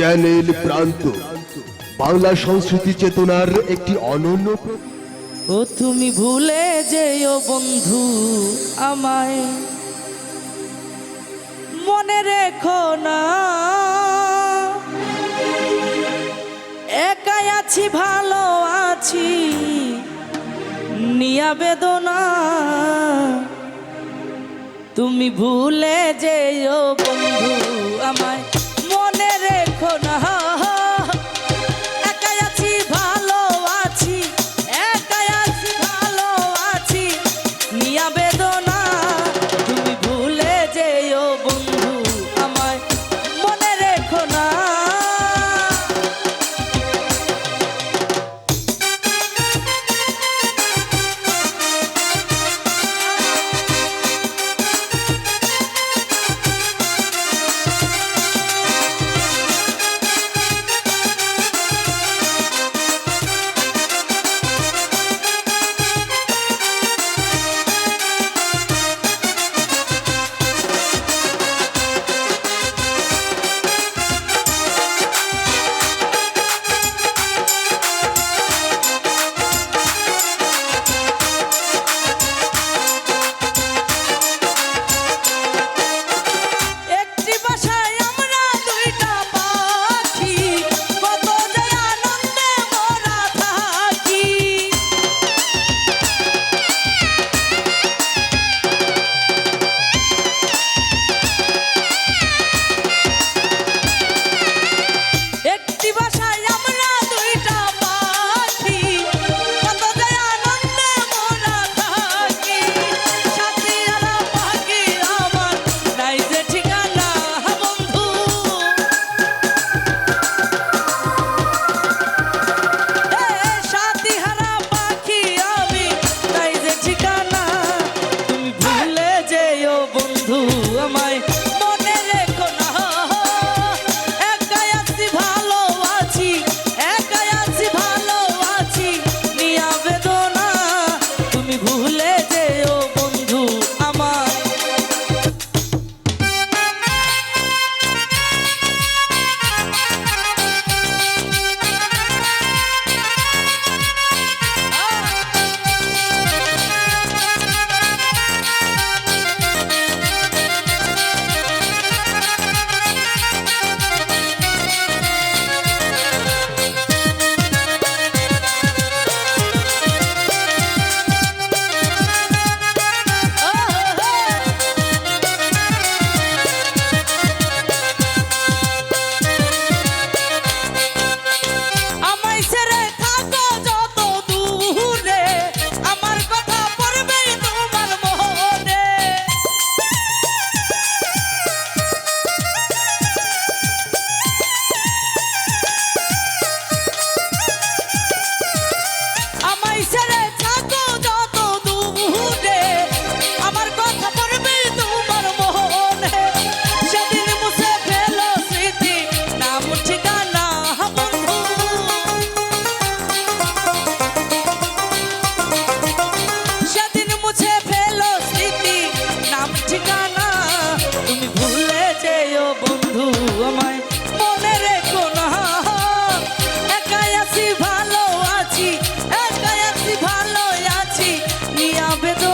Channel প্রান্ত। বাংলা সংস্কৃতি চেতনার একটি অনন্য ও তুমি ভুলে যে ও বন্ধু আমায়। মনে রেখো না। একাই আছি, ভালো আছি, নিয়া বেদনা। তুমি ভুলে যে ও বন্ধু আমায়। hospital